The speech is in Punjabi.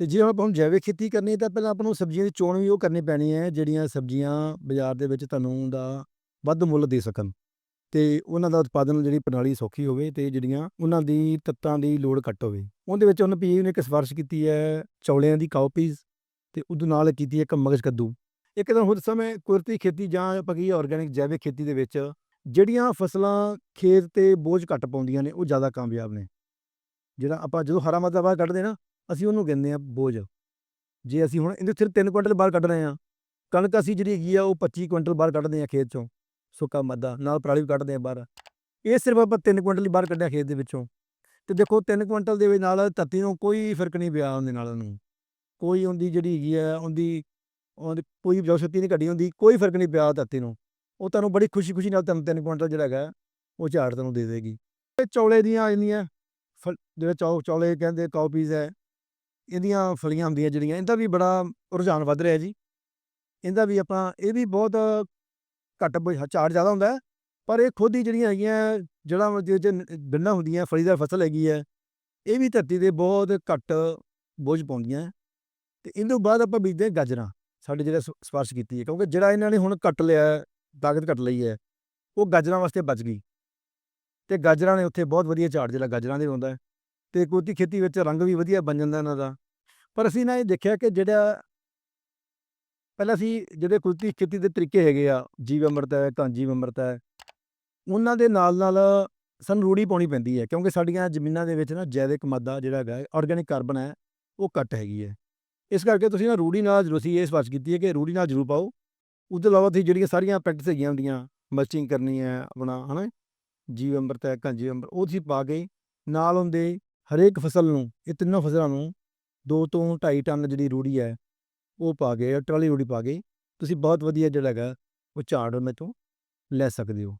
ਤੇ ਜੇ ਆਪਾਂ ਹੁਣ ਜੈਵਿਕ ਖੇਤੀ ਕਰਨੀ ਹੈ ਤਾਂ ਪਹਿਲਾਂ ਆਪਾਂ ਨੂੰ ਸਬਜ਼ੀਆਂ ਦੀ ਚੋਣ ਵੀ ਉਹ ਕਰਨੀ ਪੈਣੀ ਹੈ, ਜਿਹੜੀਆਂ ਸਬਜ਼ੀਆਂ ਬਾਜ਼ਾਰ ਦੇ ਵਿੱਚ ਤੁਹਾਨੂੰ ਦਾ ਵੱਧ ਮੁੱਲ ਦੇ ਸਕਣ ਤੇ ਉਹਨਾਂ ਦਾ ਉਤਪਾਦਨ ਜਿਹੜੀ ਪ੍ਰਣਾਲੀ ਸੌਖੀ ਹੋਵੇ ਤੇ ਜਿਹੜੀਆਂ ਉਹਨਾਂ ਦੀ ਤੱਤਾਂ ਦੀ ਲੋੜ ਘੱਟ ਹੋਵੇ। ਉਹਦੇ ਵਿੱਚ ਉਹਨਾਂ ਪੀ ਨੇ ਇੱਕ ਸਿਫਾਰਿਸ਼ ਕੀਤੀ ਹੈ ਚੌਲਿਆਂ ਦੀ ਕਾਉਪੀਜ਼ ਤੇ ਉਹਦੇ ਨਾਲ ਕੀਤੀ ਹੈ ਇੱਕ ਮਗਜ਼ ਕੱਦੂ। ਇੱਕ ਤਾਂ ਹੁਣ ਸਮੇਂ ਕੁਦਰਤੀ ਖੇਤੀ ਜਾਂ ਆਪਾਂ ਕੀ ਆਰਗੈਨਿਕ ਜੈਵਿਕ ਖੇਤੀ ਦੇ ਵਿੱਚ ਜਿਹੜੀਆਂ ਫਸਲਾਂ ਖੇਤ ਤੇ ਬੋਝ ਘੱਟ ਪਾਉਂਦੀਆਂ ਨੇ ਉਹ ਜ਼ਿਆਦਾ ਕਾਮਯਾਬ ਨੇ। ਜਿਹੜਾ ਆਪਾਂ ਜਦੋਂ ਹਰਾ ਮਾਦਾ ਬਾਹਰ ਕੱਢਦੇ ਨਾ ਅਸੀਂ ਉਹਨੂੰ ਕਹਿੰਦੇ ਆ ਬੋਝ। ਜੇ ਅਸੀਂ ਹੁਣ ਇਹਦੇ ਸਿਰ 3 ਕੁਇੰਟਲ ਬਾਹਰ ਕੱਢ ਰਹੇ ਆ ਕਣਕ ਅਸੀਂ ਜਿਹੜੀ ਹੈਗੀ ਆ ਉਹ 25 ਕੁਇੰਟਲ ਬਾਹਰ ਕੱਢਦੇ ਆ ਖੇਤ ਚੋਂ, ਸੁੱਕਾ ਮਾਦਾ, ਨਾਲ ਪਰਾਲੀ ਵੀ ਕੱਢਦੇ ਆ ਬਾਹਰ। ਇਹ ਸਿਰਫ ਆਪਾਂ 3 ਕੁਇੰਟਲ ਹੀ ਬਾਹਰ ਕੱਢਿਆ ਖੇਤ ਦੇ ਵਿੱਚੋਂ। ਤੇ ਦੇਖੋ 3 ਕੁਇੰਟਲ ਦੇ ਵਿੱਚ ਨਾਲ ਧਰਤੀ ਨੂੰ ਕੋਈ ਫ਼ਰਕ ਨਹੀਂ ਪਿਆ ਉਹਦੇ ਨਾਲ ਉਹਨੂੰ। ਕੋਈ ਉਹਦੀ ਜਿਹੜੀ ਹੈਗੀ ਆ, ਉਹਦੀ ਉਹਦੀ ਕੋਈ ਉਪਜਾਊ ਸ਼ਕਤੀ ਨਹੀਂ ਘਟੀ ਹੁੰਦੀ, ਕੋਈ ਫ਼ਰਕ ਨਹੀਂ ਪਿਆ ਧਰਤੀ ਨੂੰ। ਉਹ ਤੁਹਾਨੂੰ ਬੜੀ ਖੁਸ਼ੀ-ਖੁਸ਼ੀ ਨਾਲ ਤੁਹਾਨੂੰ 3 ਕੁਇੰਟਲ ਜਿਹੜਾ ਹੈਗਾ, ਉਹ ਝਾੜ ਤੁਹਾਨੂੰ ਦੇ ਦੇਗੀ। ਇਹ ਚੌਲੇ ਦੀਆਂ ਇੰਨੀਆਂ ਫਲ, ਜਿਹੜੇ ਚੌ, ਚੌਲੇ ਕਹਿੰਦੇ ਕਾਪੀਜ਼ ਹੈ ਇਹਦੀਆਂ ਫਲੀਆਂ ਹੁੰਦੀਆਂ ਜਿਹੜੀਆਂ ਇਹਦਾ ਵੀ ਬੜਾ ਰੁਝਾਨ ਵੱਧ ਰਿਹਾ ਜੀ ਇਹਦਾ ਵੀ ਆਪਾਂ ਇਹ ਵੀ ਬਹੁਤ ਘੱਟ ਬ- ਝਾੜ ਜ਼ਿਆਦਾ ਹੁੰਦਾ ਪਰ ਇਹ ਖੁਦ ਹੀ ਜਿਹੜੀਆਂ ਹੈਗੀਆਂ ਜਿਹੜਾ ਜਿਹਦੇ ਚ ਬਿੰਨਾਂ ਹੁੰਦੀਆਂ ਫਲੀਦਾਰ ਫਸਲ ਹੈਗੀ ਹੈ ਇਹ ਵੀ ਧਰਤੀ ਤੇ ਬਹੁਤ ਘੱਟ ਬੋਝ ਪਾਉਂਦੀਆਂ ਹੈ। ਤੇ ਇਹਦੇ ਤੋਂ ਬਾਅਦ ਆਪਾਂ ਬੀਜਦੇ ਹਾਂ ਗਾਜਰਾਂ ਸਾਡੇ ਜਿਹੜਾ ਸ- ਸਿਫਾਰਿਸ਼ ਕੀਤੀ ਹੈ ਕਿਉਂਕਿ ਜਿਹੜਾ ਇਹਨਾਂ ਨੇ ਹੁਣ ਕੱਟ ਲਿਆ ਹੈ, ਤਾਕਤ ਘੱਟ ਲਈ ਹੈ ਉਹ ਗਾਜਰਾਂ ਵਾਸਤੇ ਬਚ ਗਈ ਤੇ ਗਾਜਰਾਂ ਨੇ ਉੱਥੇ ਬਹੁਤ ਵਧੀਆ ਝਾੜ ਜਿਹੜਾ ਗਾਜਰਾਂ ਦੇ ਹੁੰਦਾ ਤੇ ਕੁਦਰਤੀ ਖੇਤੀ ਵਿੱਚ ਰੰਗ ਵੀ ਵਧੀਆ ਬਣ ਜਾਂਦਾ ਇਹਨਾਂ ਦਾ। ਪਰ ਅਸੀਂ ਨਾ ਇਹ ਦੇਖਿਆ ਕਿ ਜਿਹੜਾ ਪਹਿਲਾਂ ਅਸੀਂ ਜਿਹੜੇ ਕੁਦਰਤੀ ਖੇਤੀ ਦੇ ਤਰੀਕੇ ਹੈਗੇ ਆ, ਜੀਵ ਅੰਮ੍ਰਿਤ ਹੈ ਕਾਂਜੀ ਅੰਮ੍ਰਿਤ ਹੈ, ਉਹਨਾਂ ਦੇ ਨਾਲ ਨਾਲ ਸਾਨੂੰ ਰੂੜੀ ਪਾਉਣੀ ਪੈਂਦੀ ਹੈ ਕਿਉਂਕਿ ਸਾਡੀਆਂ ਜ਼ਮੀਨਾਂ ਦੇ ਵਿੱਚ ਨਾ ਜੈਵਿਕ ਮਾਦਾ ਜਿਹੜਾ ਹੈਗਾ ਆਰਗੈਨਿਕ ਕਾਰਬਨ ਹੈ, ਉਹ ਘੱਟ ਹੈਗੀ ਹੈ। ਇਸ ਕਰਕੇ ਤੁਸੀਂ ਨਾ ਰੂੜੀ ਨਾਲ ਜ਼ਰੂਰ ਅਸੀਂ ਇਹ ਸਿਫਾਰਿਸ਼ ਕੀਤੀ ਹੈ ਕਿ ਰੂੜੀ ਨਾਲ ਜ਼ਰੂਰ ਪਾਓ। ਉਸ ਤੋਂ ਇਲਾਵਾ ਤੁਸੀਂ ਜਿਹੜੀਆਂ ਸਾਰੀਆਂ ਪ੍ਰੈਕਟਿਸ ਹੈਗੀਆਂ ਹੁੰਦੀਆਂ ਮਲਚਿੰਗ ਕਰਨੀ ਹੈ ਆਪਣਾ, ਹਨਾ? ਜੀਵ ਅੰਮ੍ਰਿਤ ਹੈ ਕਾਂਜੀ ਅੰਮ੍ਰਿਤ, ਉਹ ਤੁਸੀਂ ਪਾ ਕੇ ਨਾਲ ਹੁੰਦੇ ਹਰੇਕ ਫਸਲ ਨੂੰ, ਇਹ ਤਿੰਨੋਂ ਫਸਲਾਂ ਨੂੰ 2 ਤੋਂ 2.5 ਟਨ ਜਿਹੜੀ ਰੂੜੀ ਹੈ, ਉਹ ਪਾ ਕੇ, ਟਰਾਲੀ ਰੂੜੀ ਪਾ ਕੇ, ਤੁਸੀਂ ਬਹੁਤ ਵਧੀਆ ਜਿਹੜਾ ਹੈਗਾ, ਉਹ ਝਾੜ ਉਹਨਾਂ ਤੋਂ ਲੈ ਸਕਦੇ ਹੋ।